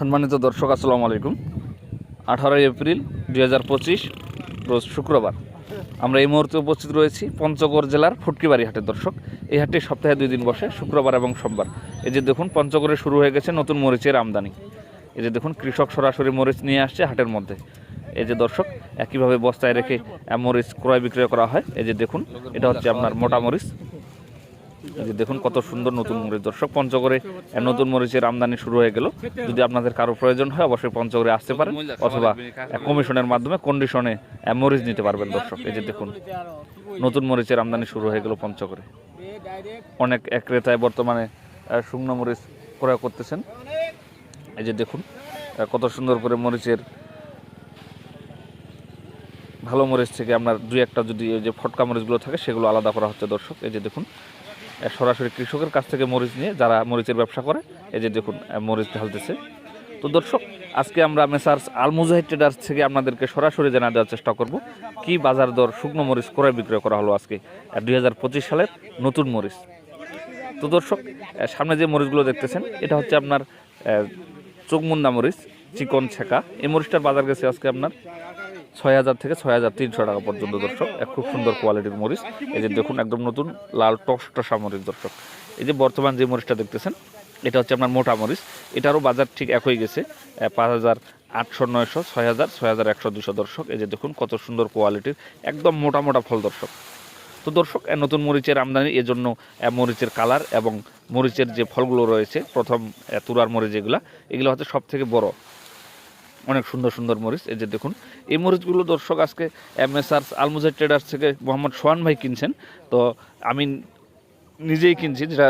সম্মানিত দর্শক, আসসালামু আলাইকুম। আঠারোই এপ্রিল দুই হাজার পঁচিশ, রোজ শুক্রবার। আমরা এই মুহূর্তে উপস্থিত রয়েছি পঞ্চগড় জেলার ফুটকিবাড়ি হাটের দর্শক, এই হাটটি সপ্তাহে দুই দিন বসে, শুক্রবার এবং সোমবার। এই যে দেখুন, পঞ্চগড়ে শুরু হয়ে গেছে নতুন মরিচের আমদানি। এই যে দেখুন, কৃষক সরাসরি মরিচ নিয়ে আসছে হাটের মধ্যে। এই যে দর্শক, একইভাবে বস্তায় রেখে মরিচ ক্রয় বিক্রয় করা হয়। এই যে দেখুন, এটা হচ্ছে আপনার মোটা মরিচ। যে দেখুন কত সুন্দর নতুন মরিচ। দর্শক, পঞ্চগড়ে নতুন মরিচের আমদানি শুরু হয়ে গেল। যদি আপনাদের কারও প্রয়োজন হয়, অবশ্যই পঞ্চগড়ে আসতে পারেন অথবা কমিশনের মাধ্যমে কন্ডিশনে মরিচ নিতে পারবেন দর্শক। এই যে দেখুন, নতুন মরিচের আমদানি শুরু হয়ে গেল পঞ্চগড়ে। অনেক ক্রেতায় বর্তমানে শুকনো মরিচ ক্রয় করতেছেন। এই যে দেখুন কত সুন্দর করে মরিচের ভালো মরিচ থেকে আপনার দুই একটা যদি যে ফটকা মরিচগুলো থাকে, সেগুলো আলাদা করা হচ্ছে দর্শক। এই যে দেখুন সরাসরি কৃষকের কাছ থেকে মরিচ নিয়ে যারা মরিচের ব্যবসা করে, এই যে দেখুন মরিচ ঢালতেছে। তো দর্শক, আজকে আমরা মেসার্স আলমুজাহিদ ট্রেডার্স থেকে আপনাদেরকে সরাসরি জানা দেওয়ার চেষ্টা করব, কি বাজার দর শুকনো মরিচ ক্রয় বিক্রয় করা হলো আজকে দুই হাজার পঁচিশ সালের নতুন মরিচ। তো দর্শক সামনে যে মরিচগুলো দেখতেছেন, এটা হচ্ছে আপনার চোখমুন্দা মরিচ, চিকন ছেঁকা। এই মরিচটার বাজার গেছে আজকে আপনার ছয় হাজার থেকে ছয় হাজার তিনশো টাকা পর্যন্ত দর্শক। এক খুব সুন্দর কোয়ালিটির মরিচ। এই যে দেখুন, একদম নতুন লাল টসটসা মরিচ দর্শক। এই যে বর্তমান যে মরিচটা দেখতেছেন, এটা হচ্ছে আপনার মোটা মরিচ। এটারও বাজার ঠিক একই গেছে পাঁচ হাজার আটশো নয়শো, ছয় হাজার ছয় হাজার একশো দুশো দর্শক। এই যে দেখুন, কত সুন্দর কোয়ালিটির একদম মোটা মোটা ফল দর্শক। তো দর্শক নতুন মরিচের আমদানি, এজন্য মরিচের কালার এবং মরিচের যে ফলগুলো রয়েছে, প্রথম তুরার মরিচ যেগুলো, এগুলো হচ্ছে সব থেকে বড়। অনেক সুন্দর সুন্দর মরিচ। এই যে দেখুন, এই মরিচগুলো দর্শক আজকে এমএসআর আলমুজার ট্রেডার্স থেকে মোহাম্মদ সোহান ভাই কিনছেন। তো আমি নিজেই কিনছি, যেটা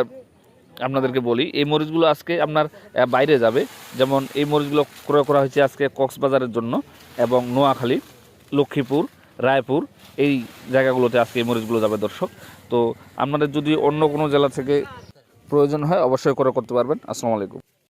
আপনাদেরকে বলি। এই মরিচগুলো আজকে আপনার বাইরে যাবে। যেমন এই মরিচগুলো ক্রয় করা হয়েছে আজকে কক্সবাজারের জন্য এবং নোয়াখালী, লক্ষ্মীপুর, রায়পুর, এই জায়গাগুলোতে আজকে এই মরিচগুলো যাবে দর্শক। তো আপনাদের যদি অন্য কোনো জেলা থেকে প্রয়োজন হয়, অবশ্যই করে করতে পারবেন। আসসালামু আলাইকুম।